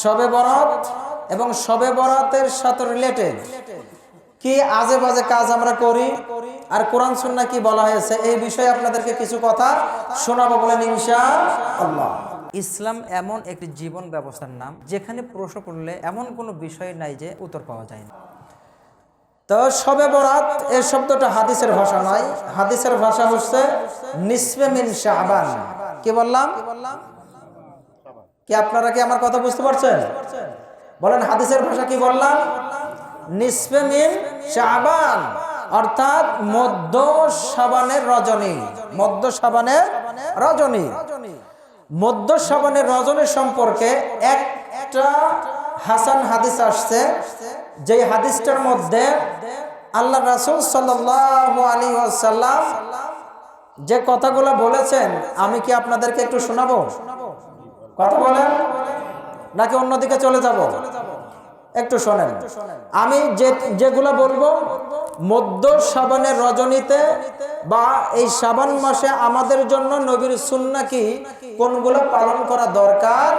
শবে বরাত এবং শবে বরাতের সাথে রিলেটেড কি আজে বাজে কাজ আমরা করি? আর কোরআন সুন্না কি বলা হয়েছে? এই বিষয়ে আপনাদেরকে কিছু কথা শোনাবো বলেন ইনশা আল্লাহ ইসলাম এমন একটি জীবন ব্যবস্থার নাম যেখানে প্রশ্ন করলে এমন কোনো বিষয় নাই যে উত্তর পাওয়া যায় না। তো সবে বরাত এই শব্দটা হাদিসের ভাষা নয়। হাদিসের ভাষা হচ্ছে নিসবে মিন শাবান। কি বললাম? কি আপনারা কি আমার কথা বুঝতে পারছেন? বলেন, হাদিসের ভাষা কি বললাম? নিসবে মিন শাবান, অর্থাৎ মধ্য সাবানের রজনী। মধ্য সাবানের রজনী। মধ্য সাবানের রজনী সম্পর্কে একটা হাসান হাদিস আসছে যে হাদিসটার মধ্যে আল্লাহ রাসুল সাল্লাহ আলী যে কথাগুলো বলেছেন, আমি কি আপনাদেরকে একটু শোনাবো? কথা বলেন? নাকি অন্যদিকে চলে যাব? একটু শোনেন। আমি যে, যেগুলো বলব, মধ্য সাবানের রজনীতে বা এই সাবান মাসে আমাদের জন্য নবীর সুন্না কি? কোনগুলো পালন করা দরকার?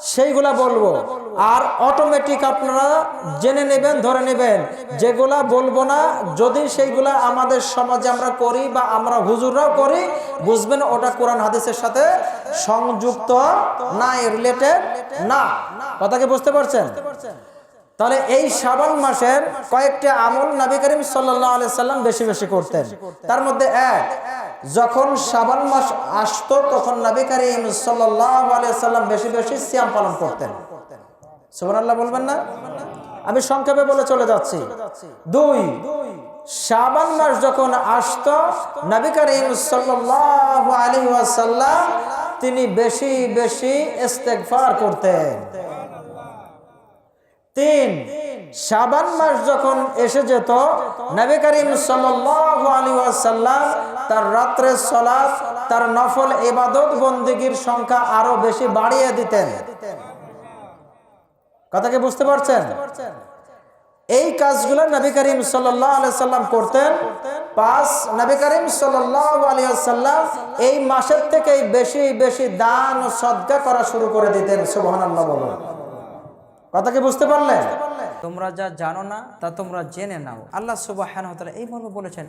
সেইগুলা বলব। আর অটোমেটিক আপনারা জেনে নেবেন, ধরে নেবেন যেগুলা বলব না, যদি সেইগুলা আমাদের সমাজে আমরা করি বা আমরা হুজুররাও করি, বুঝবেন ওটা কোরআন হাদিসের সাথে সংযুক্ত না রিলেটেড না। কথা কি বুঝতে পারছেন? তাহলে এই শ্রাবণ মাসের কয়েকটি আমল নবী করিম সাল্লাহ আলি সাল্লাম বেশি বেশি করতেন। তার মধ্যে এক যখন সাবান মাস আসতো, তখন নবী করিম সাল্লাম বেশি বেশি সিয়াম পালন করতেন। সুবান আল্লাহ বলবেন না? আমি সংক্ষেপে বলে চলে যাচ্ছি। দুই, শ্রাবণ মাস যখন আসতো, নবী করিম ওয়াসাল্লাম তিনি বেশি বেশি ইস্তেগফার করতেন। তিন শাবান মাস যখন এসে যেত, নবী করিম সাল্লাম তার রাত্রের সলাৎ তার নফল ইবাদত বন্দিগির সংখ্যা আরও বেশি বাড়িয়ে দিতেন। কথা কি বুঝতে পারছেন? এই কাজগুলো নবী করিম সাল্লাম করতেন। পাঁচ, নবী করিম সাল্লাম এই মাসের থেকে বেশি বেশি দান ও সদ্গা করা শুরু করে দিতেন সুবহান কথা কি বুঝতে পারলে তোমরা যা জানো না, তা তোমরা জেনে নাও। আল্লাহ সুবাহ এই মর্মে বলেছেন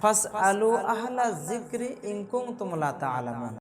জিক্রি তোমলা